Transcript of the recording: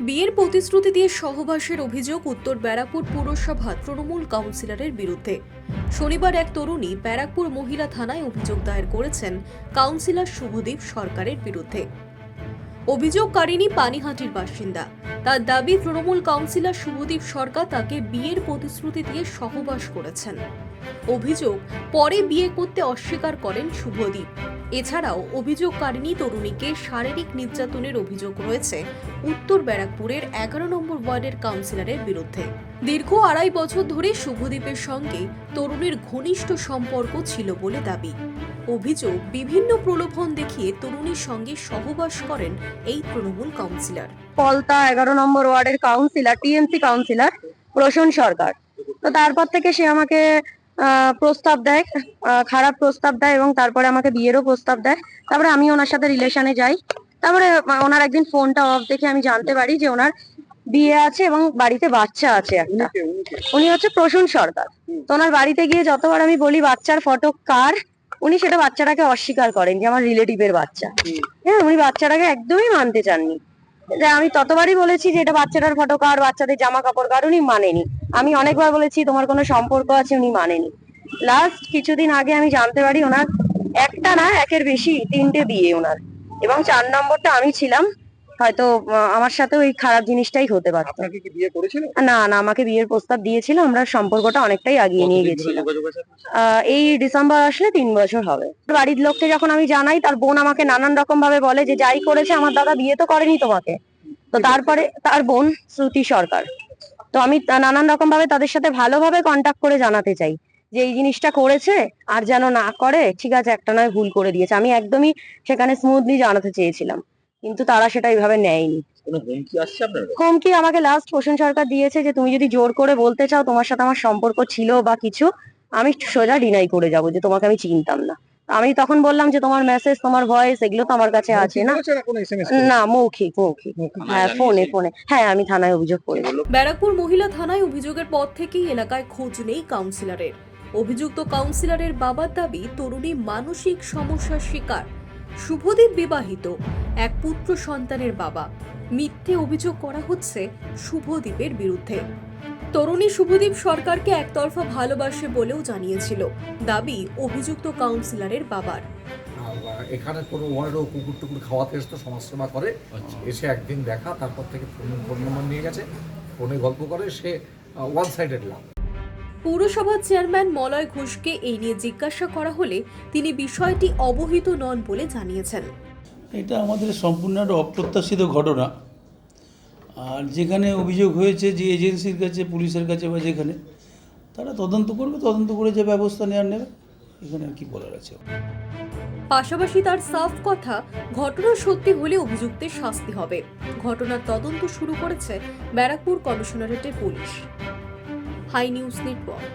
বিয়ের প্রতিশ্রুতি দিয়ে সহবাসের অভিযোগ উত্তর ব্যারাকপুর পুরসভা তৃণমূল কাউন্সিলরের বিরুদ্ধে। শনিবার এক তরুণী ব্যারাকপুর মহিলা থানায় অভিযোগ দায়ের করেছেন কাউন্সিলর শুভদীপ সরকারের বিরুদ্ধে। অভিযোগকারিনী পানিহাটির বাসিন্দা। তার দাবি, তৃণমূল কাউন্সিলর শুভদীপ সরকার তাকে বিয়ের প্রতিশ্রুতি দিয়ে সহবাস করেছেন। অভিযোগ, পরে বিয়ে করতে অস্বীকার করেন শুভদীপ। এছাড়াও অভিযোগকারিনী তরুণীকে শারীরিক নির্যাতনের অভিযোগ রয়েছে। উত্তর ব্যারাকপুরের এগারো নম্বর ওয়ার্ডের কাউন্সিলরের বিরুদ্ধে। দীর্ঘ আড়াই বছর ধরে শুভদীপের সঙ্গে তরুণীর ঘনিষ্ঠ সম্পর্ক ছিল বলে দাবি। অভিযোগ বিভিন্ন প্রলোভন দেখিয়ে তরুণীর সঙ্গে সহবাস করেন এই তৃণমূল কাউন্সিলর। পলতা এগারো নম্বর ওয়ার্ডের councillor, TMC councillor Prasun Sarkar. তো তারপর থেকে সে আমাকে প্রস্তাব দেয় খারাপ প্রস্তাব দেয় এবং তারপরে আমাকে বিয়েরও প্রস্তাব দেয়। তারপরে আমি ওনার সাথে রিলেশনে যাই। তারপরে ওনার একদিন ফোনটা অফ দেখে আমি জানতে পারি যে ওনার বিয়ে আছে এবং বাড়িতে বাচ্চা আছে একটা। উনি হচ্ছে প্রসূন সরকার তো ওনার বাড়িতে গিয়ে যতবার আমি বলি বাচ্চার ফটো কার উনি সেটা বাচ্চাটাকে অস্বীকার করেন যে আমার রিলেটিভের বাচ্চা। হ্যাঁ উনি বাচ্চাটাকে একদমই মানতে চাননি। আমি ততবারই বলেছি যে এটা বাচ্চাটার ফটো কার বাচ্চাদের জামা কাপড় কার উনি মানেনি। আমি অনেকবার বলেছি তোমার কোনো সম্পর্ক আছে? উনি মানেনি। লাস্ট কিছুদিন আগে আমি জানতে পারি ওনার একটা না একের বেশি তিনটে বিয়ে ওনার। এবং চার নম্বরটা আমি ছিলাম হয়তো আমার সাথে ওই খারাপ জিনিসটাই হতে পারতো। না না আমাকে বিয়ের প্রস্তাব দিয়েছিল আমরা সম্পর্কটা অনেকটাই আগিয়ে নিয়ে গেছিলাম। এই ডিসেম্বর আসলে তিন বছর হবে। বাড়ির লোককে যখন আমি জানাই তার বোন আমাকে নানান রকম ভাবে বলে যে যাই করেছে আমার দাদা বিয়ে তো করেনি তোমাকে। তো তারপরে তার বোন শ্রুতি সরকার। তো আমি নানান রকম ভাবে তাদের সাথে ভালোভাবে কন্ট্যাক্ট করে জানাতে চাই যে এই জিনিসটা করেছে আর যেন না করে ঠিক আছে একটা নয় ভুল করে দিয়েছে। আমি একদমই সেখানে স্মুথলি জানাতে চেয়েছিলাম। কিন্তু তারা সেটা এইভাবে নেয়নি। হুমকি আমাকে লাস্ট পোষণ সরকার দিয়েছে যে তুমি যদি জোর করে বলতে চাও তোমার সাথে আমার সম্পর্ক ছিল বা কিছু আমি সোজা ডিনাই করে যাব যে তোমাকে আমি চিনতাম না। আমি তখন বললাম যে তোমার মেসেজ তোমার ভয়েস এগুলো তো আমার কাছে আছে না। না মৌখিক মৌখিক হ্যাঁ ফোনে ফোনে। হ্যাঁ আমি থানায় অভিযোগ করেছি। ব্যারাকপুর মহিলা থানায় অভিযোগের পর থেকেই এলাকায় খোঁজ নেই কাউন্সিলরের অভিযুক্ত কাউন্সিলরের বাবার দাবি তরুণী মানসিক সমস্যার শিকার। শুভদীপ বিবাহিত এক পুত্র সন্তানের বাবা। মিথ্যে অভিযোগ করা হচ্ছে শুভদীপের বিরুদ্ধে। তরুণী শুভদীপ সরকারকে একতরফা ভালোবাসে বলেও জানিয়েছিল। দাবি অভিযুক্ত কাউন্সিলরের বাবার। এখানে কোনো ওয়ার্ডও কুকুর টুকুর খাওয়াতে এসে তো সমাজসেবা করে। এসে একদিন দেখা তারপর থেকে ফোন ফোন নম্বর নিয়ে গেছে ফোনে গল্প করে সে ওয়ান সাইডেড লাভ পৌরসভার চেয়ারম্যান মলয় ঘোষকে এই নিয়ে জিজ্ঞাসা করা হলে তিনি বিষয়টি অবহিত নন বলে জানিয়েছেন। এটা আমাদের সম্পূর্ণ একটা অপ্রত্যাশিত ঘটনা। আর যেখানে অভিযোগ হয়েছে যে এজেন্সির কাছে, পুলিশের কাছে বা যেখানে, তারা তদন্ত করবে, তদন্ত করে যে ব্যবস্থা নেওয়ার নেবে, এখানে আর কি বলার আছে। পাশাপাশি তার সাফ কথা, ঘটনা সত্যি হলে অভিযুক্তের শাস্তি হবে। ঘটনার তদন্ত শুরু করেছে ব্যারাকপুর কমিশনারেটের পুলিশ। Hi news network.